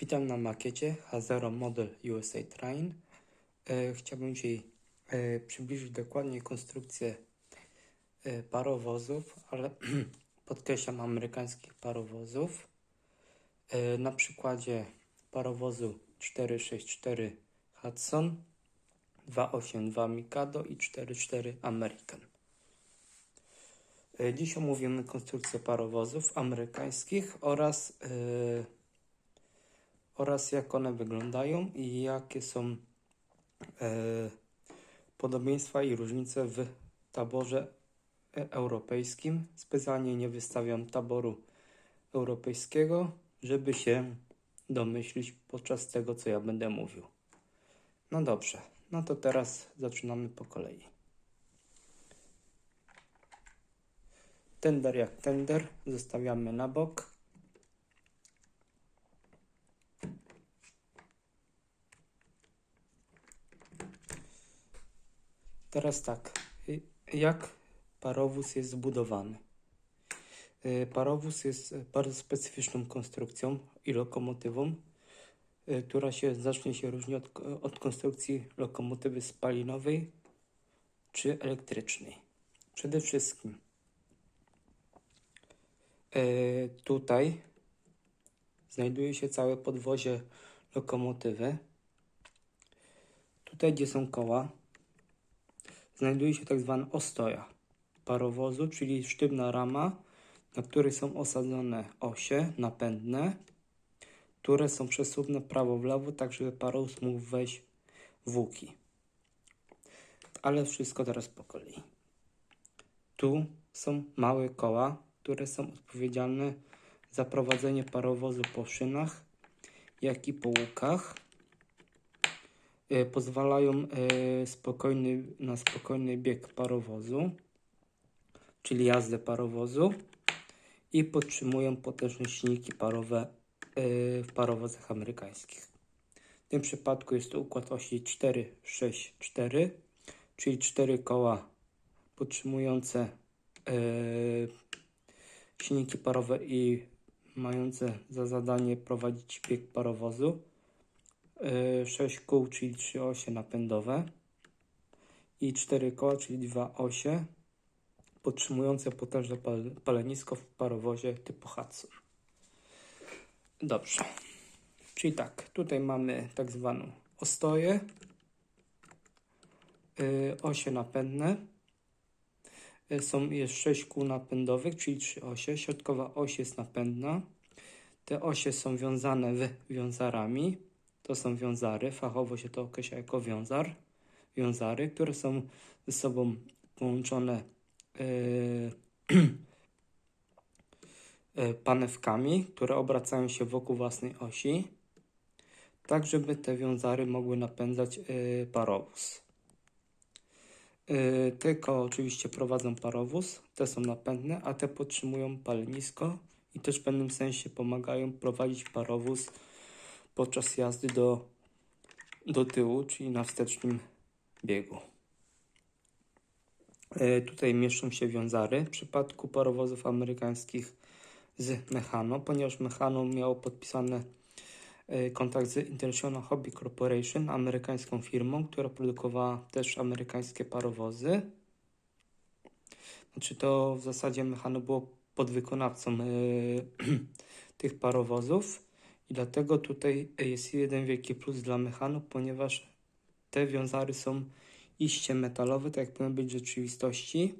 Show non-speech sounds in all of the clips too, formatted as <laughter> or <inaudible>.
Witam na makiecie Hazero Model USA Train. E, chciałbym dzisiaj e, przybliżyć dokładnie konstrukcję e, parowozów, ale <clears throat> podkreślam amerykańskich parowozów. Na przykładzie parowozu 464 Hudson, 282 Mikado i 44 American. Dziś omówimy konstrukcję parowozów amerykańskich oraz e, oraz jak one wyglądają i jakie są e, podobieństwa i różnice w taborze e, europejskim. Specjalnie nie wystawiam taboru europejskiego, żeby się domyślić podczas tego, co ja będę mówił. No dobrze, no to teraz zaczynamy po kolei. Tender jak tender zostawiamy na bok. Teraz tak, y, jak parowóz jest zbudowany? Y, Parowóz jest bardzo specyficzną konstrukcją i lokomotywą, y, która się znacznie się różni od, od konstrukcji lokomotywy spalinowej czy elektrycznej. Przede wszystkim tutaj znajduje się całe podwozie lokomotywy. Tutaj, gdzie są koła, znajduje się tak zwana ostoja parowozu, czyli sztywna rama, na której są osadzone osie napędne, które są przesuwne prawo w lewo, tak żeby parowóz mógł wejść w łuki. Ale wszystko teraz po kolei. Tu są małe koła, które są odpowiedzialne za prowadzenie parowozu po szynach, jak i po łukach pozwalają e, spokojny, na spokojny bieg parowozu, czyli jazdę parowozu i podtrzymują potężne silniki parowe e, w parowozach amerykańskich. W tym przypadku jest to układ osi 4-6-4, czyli cztery koła podtrzymujące e, silniki parowe i mające za zadanie prowadzić bieg parowozu. 6 kół, czyli 3 osie napędowe i 4 koła, czyli 2 osie podtrzymujące potężne pal- palenisko w parowozie typu Hudson. Dobrze. Czyli tak, tutaj mamy tak zwaną ostoję, yy, osie napędne. Yy, Są, jest 6 kół napędowych, czyli 3 osie. Środkowa oś jest napędna. Te osie są wiązane w wiązarami. To są wiązary, fachowo się to określa jako wiązar. Wiązary, które są ze sobą połączone yy, yy, <clears throat> panewkami, które obracają się wokół własnej osi, tak żeby te wiązary mogły napędzać yy, parowóz. Koła oczywiście prowadzą parowóz, te są napędne, a te podtrzymują palenisko i też w pewnym sensie pomagają prowadzić parowóz podczas jazdy do, do tyłu, czyli na wstecznym biegu. E, Tutaj mieszczą się wiązary. W przypadku parowozów amerykańskich z Mechano, ponieważ Mechano miało podpisane e, kontrakt z International Hobby Corporation, amerykańską firmą, która produkowała też amerykańskie parowozy. Znaczy to w zasadzie Mechano było podwykonawcą e, <clears throat> tych parowozów i dlatego tutaj jest jeden wielki plus dla Mechano, ponieważ te wiązary są iście metalowe, tak jak powinny być w rzeczywistości,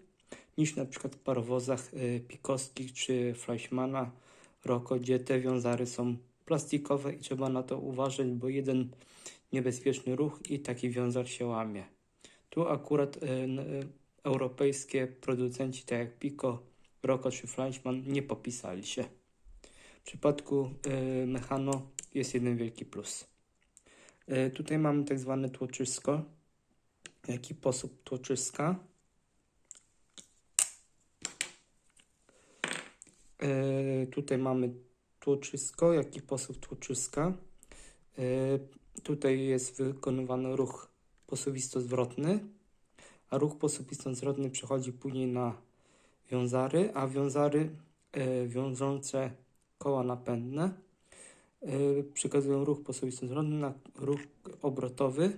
niż na przykład w parowozach y, pikowskich czy Fleischmana Rocco, gdzie te wiązary są plastikowe i trzeba na to uważać, bo jeden niebezpieczny ruch i taki wiązar się łamie. Tu akurat y, y, europejskie producenci, tak jak Pico, Rocco czy Fleischmann, nie popisali się. W przypadku y, Mechano jest jeden wielki plus. Y, tutaj mamy tak zwane tłoczysko, jaki posób tłoczyska. E, tutaj mamy tłoczysko, jaki posób tłoczyska. E, tutaj jest wykonywany ruch posuwisto-zwrotny, a ruch posuwisto-zwrotny przechodzi później na wiązary, a wiązary e, wiążące koła napędne y, przekazują ruch po osobistym zwrotnym na ruch obrotowy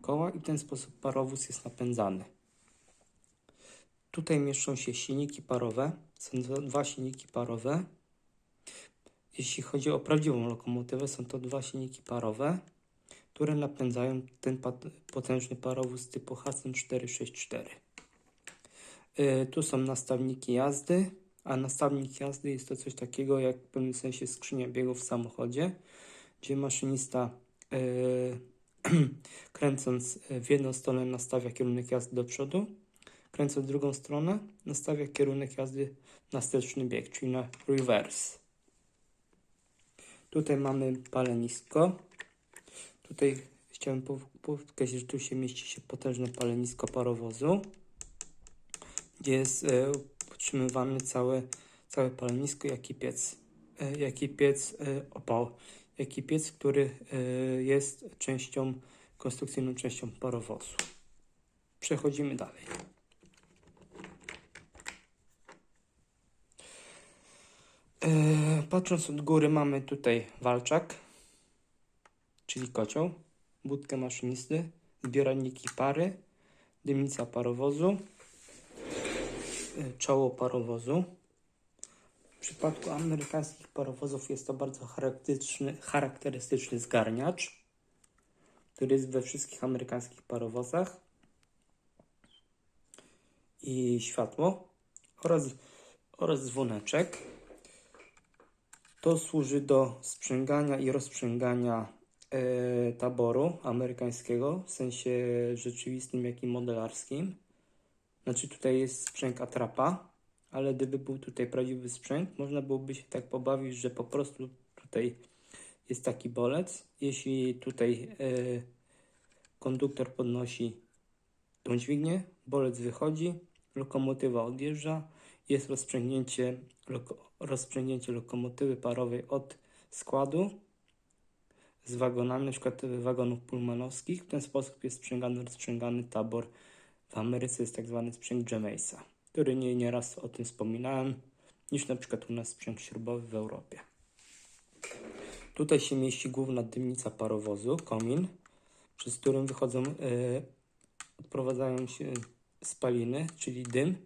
koła i w ten sposób parowóz jest napędzany. Tutaj mieszczą się silniki parowe. Są dwa- silniki parowe. Jeśli chodzi o prawdziwą lokomotywę, są to dwa silniki parowe, które napędzają ten potężny parowóz typu Hudson 464. Y, Tu są nastawniki jazdy, a nastawnik jazdy jest to coś takiego jak w pewnym sensie skrzynia biegów w samochodzie, gdzie maszynista y, <clears throat> kręcąc w jedną stronę nastawia kierunek jazdy do przodu, kręcąc w drugą stronę nastawia kierunek jazdy na wsteczny bieg, czyli na reverse. Tutaj mamy palenisko. Tutaj chciałem podkreślić, że tu się mieści się potężne palenisko parowozu, gdzie jest e, utrzymywany całe, całe palenisko, jak i piec, e, jak i piec e, opał, jak i piec, który e, jest częścią, konstrukcyjną częścią parowozu. Przechodzimy dalej. Patrząc od góry mamy tutaj walczak, czyli kocioł, budkę maszynisty, zbiorniki pary, dymnica parowozu, czoło parowozu. W przypadku amerykańskich parowozów jest to bardzo charakterystyczny, charakterystyczny zgarniacz, który jest we wszystkich amerykańskich parowozach i światło oraz, oraz dzwoneczek. To służy do sprzęgania i rozprzęgania e, taboru amerykańskiego w sensie rzeczywistym, jak i modelarskim. Znaczy tutaj jest sprzęg atrapa, ale gdyby był tutaj prawdziwy sprzęg, można byłoby się tak pobawić, że po prostu tutaj jest taki bolec. Jeśli tutaj e, konduktor podnosi tą dźwignię, bolec wychodzi, lokomotywa odjeżdża, jest rozprzęgnięcie, loko, rozprzęgnięcie lokomotywy parowej od składu z wagonami, na przykład wagonów pulmanowskich. W ten sposób jest sprzęgany, rozprzęgany tabor. W Ameryce jest tak zwany sprzęg Jamesa, który nie nieraz o tym wspominałem, niż na przykład u nas sprzęg śrubowy w Europie. Tutaj się mieści główna dymnica parowozu, komin, przez którym wychodzą, e, odprowadzają się spaliny, czyli dym,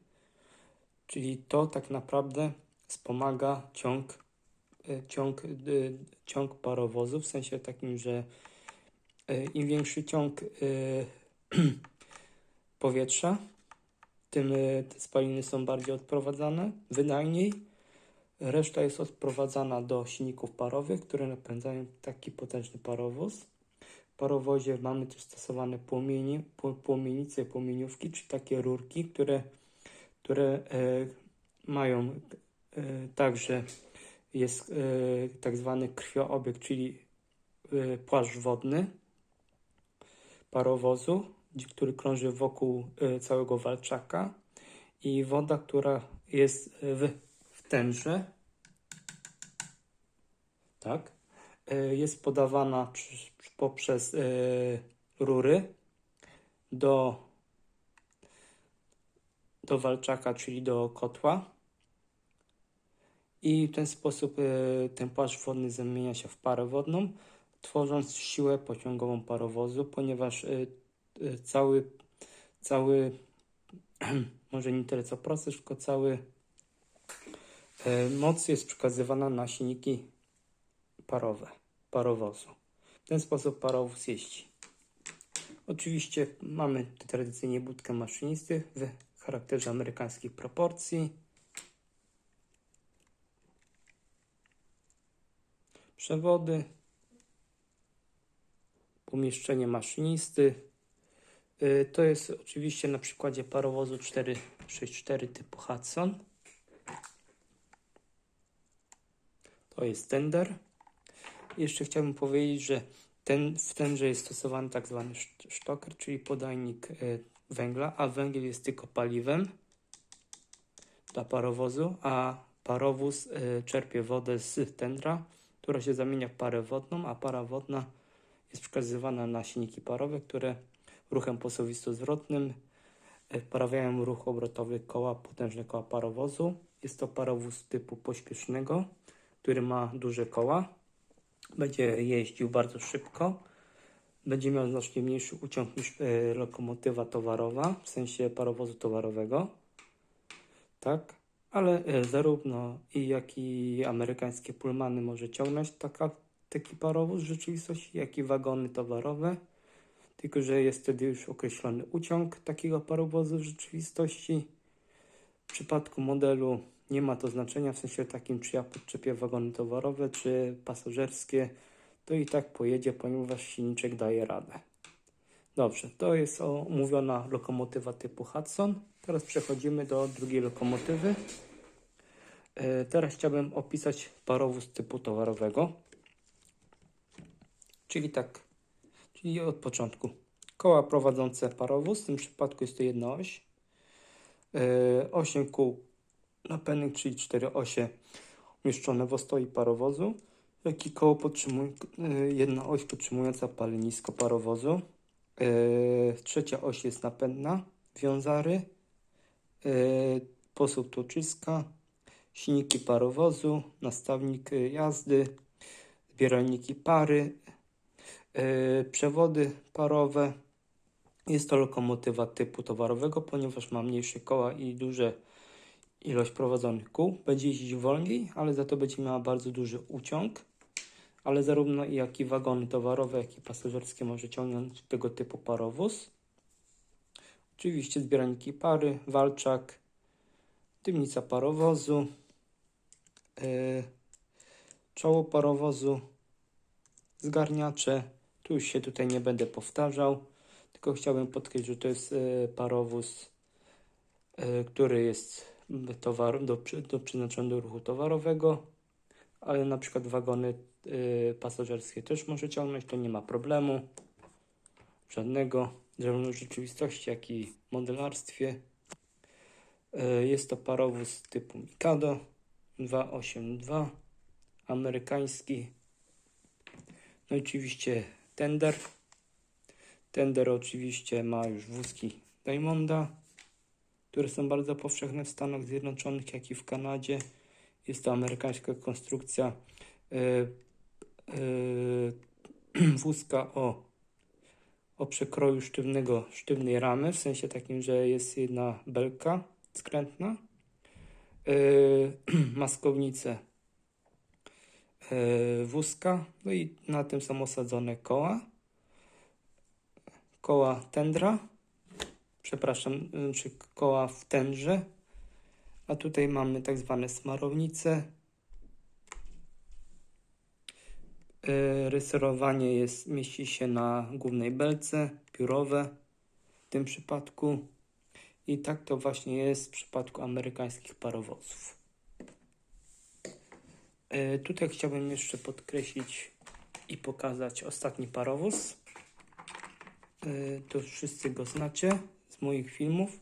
czyli to tak naprawdę wspomaga ciąg, e, ciąg, e, ciąg parowozu, w sensie takim, że im większy ciąg <clears throat> powietrza, tym e, te spaliny są bardziej odprowadzane, wydajniej. Reszta jest odprowadzana do silników parowych, które napędzają taki potężny parowóz. W parowozie mamy też stosowane płomienie, pł- płomienice, płomieniówki, czy takie rurki, które, które e, mają e, także jest e, tak zwany krwioobieg, czyli e, płaszcz wodny parowozu, który krąży wokół e, całego walczaka i woda, która jest w, w tenże, tak, e, jest podawana poprzez e, rury do, do walczaka, czyli do kotła. I w ten sposób e, ten płaszcz wodny zamienia się w parę wodną, tworząc siłę pociągową parowozu, ponieważ e, e, cały, cały <clears throat> może nie tyle co proces, tylko cały e, moc jest przekazywana na silniki parowe, parowozu. W ten sposób parowóz jeździ. Oczywiście mamy tradycyjnie budkę maszynisty w charakterze amerykańskich proporcji. Przewody, pomieszczenie maszynisty. Y, To jest oczywiście na przykładzie parowozu 464 typu Hudson. To jest tender. Jeszcze chciałbym powiedzieć, że ten, w tenże jest stosowany tak zwany szt- sztoker, czyli podajnik y, węgla, a węgiel jest tylko paliwem dla parowozu, a parowóz y, czerpie wodę z tendra, która się zamienia w parę wodną, a para wodna jest przekazywana na silniki parowe, które ruchem posuwisto-zwrotnym y, wprawiają ruch obrotowy koła, potężne koła parowozu. Jest to parowóz typu pośpiesznego, który ma duże koła Będzie jeździł bardzo szybko. Będzie miał znacznie mniejszy uciąg niż e, lokomotywa towarowa, w sensie parowozu towarowego. Tak, ale e, zarówno i jak i amerykańskie pulmany może ciągnąć taka, taki parowóz w rzeczywistości, jak i wagony towarowe. Tylko, że jest wtedy już określony uciąg takiego parowozu w rzeczywistości. W przypadku modelu nie ma to znaczenia, w sensie takim, czy ja podczepię wagony towarowe, czy pasażerskie, to i tak pojedzie, ponieważ silniczek daje radę. Dobrze, to jest omówiona lokomotywa typu Hudson. Teraz przechodzimy do drugiej lokomotywy. E, Teraz chciałbym opisać parowóz typu towarowego. Czyli tak, czyli od początku. Koła prowadzące parowóz, w tym przypadku jest to jedna oś. E, 8 kół napędnych, czyli 4 osie umieszczone w ostoi parowozu, jak i koło podtrzymuj, e, jedna oś podtrzymująca palenisko parowozu. E, Trzecia oś jest napędna, wiązary, e, posób tłoczyska, silniki parowozu, nastawnik e, jazdy, zbieralniki pary, e, przewody parowe. Jest to lokomotywa typu towarowego, ponieważ ma mniejsze koła i duże ilość prowadzonych kół. Będzie jeździć wolniej, ale za to będzie miała bardzo duży uciąg. Ale zarówno jak i wagony towarowe, jak i pasażerskie może ciągnąć tego typu parowóz. Oczywiście zbieranniki pary, walczak, dymnica parowozu, yy, czoło parowozu, zgarniacze. Już się tutaj nie będę powtarzał, tylko chciałbym podkreślić, że to jest yy, parowóz, yy, który jest towar, do, do przeznaczony do ruchu towarowego, ale na przykład wagony yy, pasażerskie też może ciągnąć, to nie ma problemu żadnego, zarówno w rzeczywistości, jak i modelarstwie. Jest to parowóz typu Mikado 282, amerykański. No oczywiście tender. Tender oczywiście ma już wózki Diamonda, które są bardzo powszechne w Stanach Zjednoczonych, jak i w Kanadzie. Jest to amerykańska konstrukcja yy, yy, <clears throat> wózka o, o przekroju sztywnego, sztywnej ramy, w sensie takim, że jest jedna belka skrętna, yy, <clears throat> maskownice wózka, no i na tym są osadzone koła, koła tendra, przepraszam, y, czy koła w tędrze, a tutaj mamy tak zwane smarownice. Y, Rysowanie jest, mieści się na głównej belce, piórowe w tym przypadku. I tak to właśnie jest w przypadku amerykańskich parowozów. Y, Tutaj chciałbym jeszcze podkreślić i pokazać ostatni parowóz. Y, To wszyscy go znacie z moich filmów.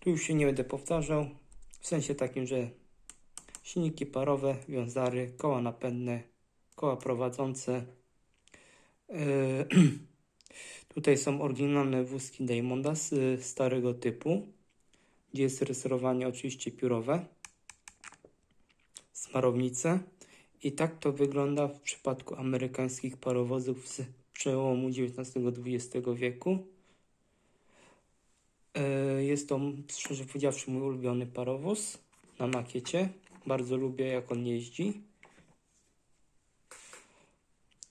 Tu już się nie będę powtarzał. W sensie takim, że silniki parowe, wiązary, koła napędne, koła prowadzące. Yy, <clears throat> Tutaj są oryginalne wózki Diamonda z starego typu, gdzie jest rysowanie oczywiście piórowe, smarownice. I tak to wygląda w przypadku amerykańskich parowozów z przełomu XIX-XX wieku. E, Jest to, szczerze powiedziawszy, mój ulubiony parowóz na makiecie. Bardzo lubię, jak on jeździ.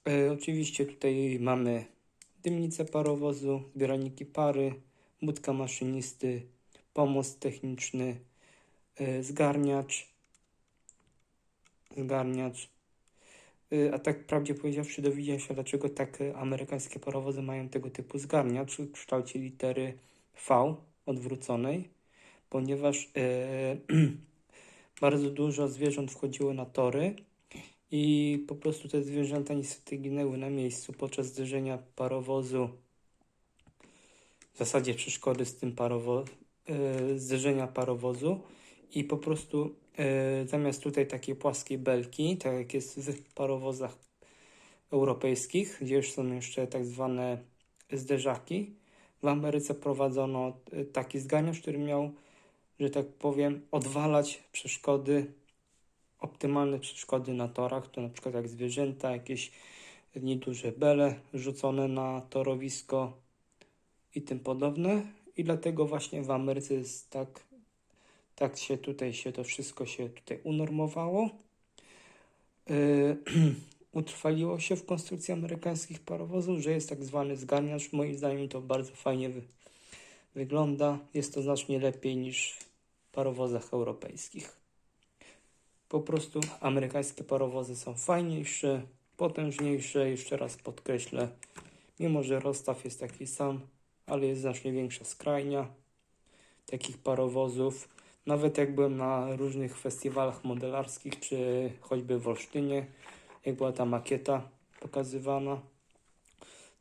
E, Oczywiście tutaj mamy dymnicę parowozu, zbieranniki pary, budka maszynisty, pomost techniczny, e, zgarniacz, zgarniacz. E, A tak prawdzie powiedziawszy, dowiedziałem się, dlaczego tak e, amerykańskie parowozy mają tego typu zgarniacz w kształcie litery V odwróconej, ponieważ e, <clears throat> bardzo dużo zwierząt wchodziło na tory i po prostu te zwierzęta niestety ginęły na miejscu podczas zderzenia parowozu. W zasadzie przeszkody z tym parowo, e, zderzenia parowozu i po prostu zamiast tutaj takiej płaskiej belki, tak jak jest w parowozach europejskich, gdzie już są jeszcze tak zwane zderzaki, w Ameryce prowadzono y, taki zganiacz, który miał, że tak powiem, odwalać przeszkody optymalne przeszkody na torach, to na przykład jak zwierzęta, jakieś nieduże bele rzucone na torowisko i tym podobne. I dlatego właśnie w Ameryce jest tak, tak się tutaj się to wszystko się tutaj unormowało. Yy, <clears throat> utrwaliło się w konstrukcji amerykańskich parowozów, że jest tak zwany zgarniacz. Moim zdaniem to bardzo fajnie wy, wygląda. Jest to znacznie lepiej niż w parowozach europejskich. Po prostu amerykańskie parowozy są fajniejsze, potężniejsze. Jeszcze raz podkreślę, mimo że rozstaw jest taki sam, ale jest znacznie większa skrajnia takich parowozów. Nawet jak byłem na różnych festiwalach modelarskich, czy choćby w Olsztynie, jak była ta makieta pokazywana,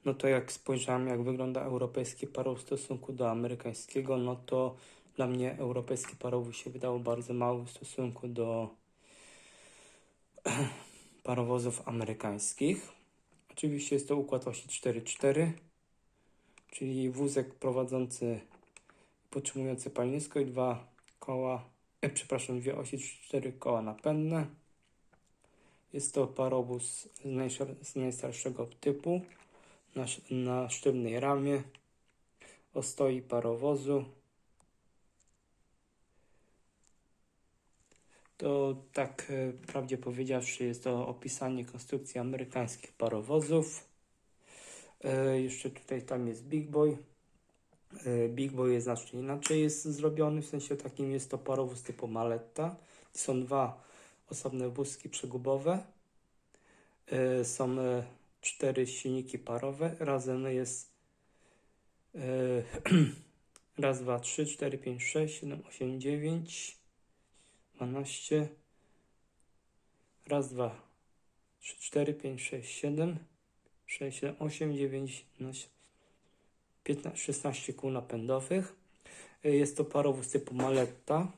no to jak spojrzałem, jak wygląda europejski parowóz w stosunku do amerykańskiego, no to dla mnie europejski parowóz się wydało bardzo mały w stosunku do <clears throat> parowozów amerykańskich. Oczywiście jest to układ osi 4-4, czyli wózek prowadzący, podtrzymujący palnisko i dwa koła, e, przepraszam, dwie osi, cztery koła napędne. Jest to parowóz z, z najstarszego typu na, na sztywnej ramie. Ostoi parowozu. To tak e, prawdzie powiedziawszy jest to opisanie konstrukcji amerykańskich parowozów. E, jeszcze tutaj tam jest Big Boy. E, Big Boy jest znacznie inaczej jest zrobiony, w sensie takim jest to parowóz typu Maletta. Są dwa osobne wózki przegubowe. E, Są e, cztery silniki parowe. Razem jest <clears throat> raz, dwa, trzy, cztery, pięć, sześć, siedem, osiem, dziewięć, dwanaście. Raz, dwa, trzy, cztery, pięć, sześć, siedem, sześć, siedem, osiem, dziewięć, 11, 15, 16 kół napędowych. Y, Jest to parowóz typu Maletta,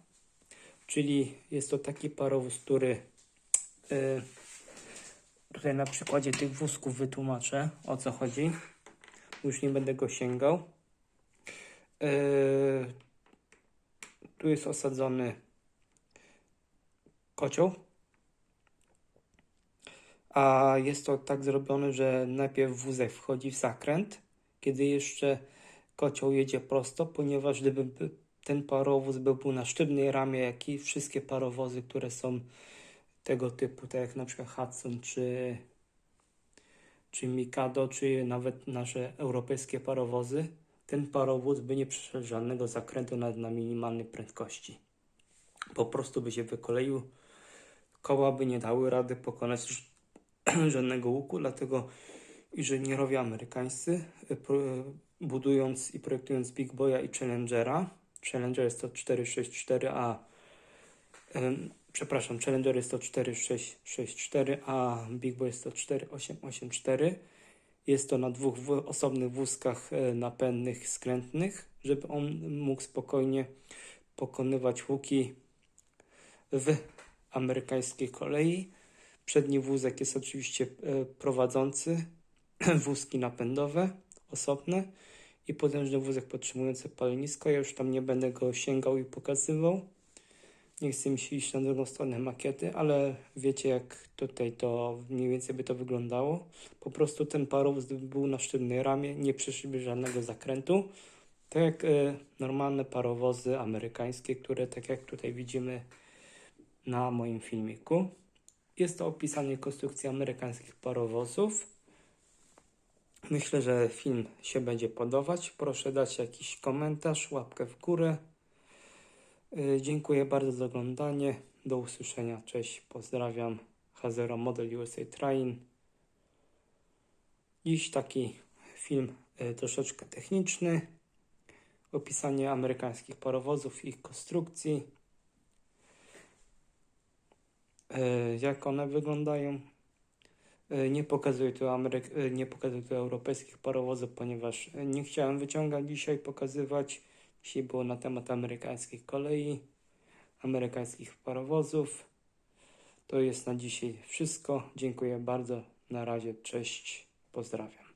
czyli jest to taki parowóz, który y, tutaj na przykładzie tych wózków wytłumaczę o co chodzi. Już nie będę go sięgał. Y, Tu jest osadzony kocioł. A jest to tak zrobione, że najpierw wózek wchodzi w zakręt, kiedy jeszcze kocioł jedzie prosto, ponieważ gdyby by- ten parowóz by był na sztywnej ramie, jak i wszystkie parowozy, które są tego typu, tak jak na przykład Hudson, czy, czy Mikado, czy nawet nasze europejskie parowozy, ten parowóz by nie przeszedł żadnego zakrętu nawet na minimalnej prędkości. Po prostu by się wykoleił, koła by nie dały rady pokonać <clears throat> żadnego łuku, dlatego inżynierowie amerykańscy, pro- y, budując i projektując Big Boya i Challengera, Challenger jest to 464, a przepraszam, Challenger jest to 4664, a Big Boy jest to 4884. Jest to na dwóch osobnych wózkach e, napędnych skrętnych, żeby on mógł spokojnie pokonywać łuki w amerykańskiej kolei. Przedni wózek jest oczywiście e, prowadzący, <clears throat> wózki napędowe osobne i potężny wózek podtrzymujący palenisko. Ja już tam nie będę go sięgał i pokazywał. Nie chcę mi się iść na drugą stronę makiety, ale wiecie jak tutaj to mniej więcej by to wyglądało. Po prostu ten parowóz był na sztywnej ramie, nie przeszliby żadnego zakrętu. Tak jak e, normalne parowozy amerykańskie, które tak jak tutaj widzimy na moim filmiku. Jest to opisanie konstrukcji amerykańskich parowozów. Myślę, że film się będzie podobać. Proszę dać jakiś komentarz, łapkę w górę. Y, Dziękuję bardzo za oglądanie. Do usłyszenia. Cześć, pozdrawiam. Hazero Model USA Train. Dziś taki film y, troszeczkę techniczny. Opisanie amerykańskich parowozów, ich konstrukcji. Y, Jak one wyglądają. Y, Nie pokazuję tu, Ameryk- y, nie pokazuję tu europejskich parowozów, ponieważ y, nie chciałem wyciągać dzisiaj, pokazywać. Dzisiaj było na temat amerykańskich kolei, amerykańskich parowozów. To jest na dzisiaj wszystko. Dziękuję bardzo. Na razie, cześć, pozdrawiam.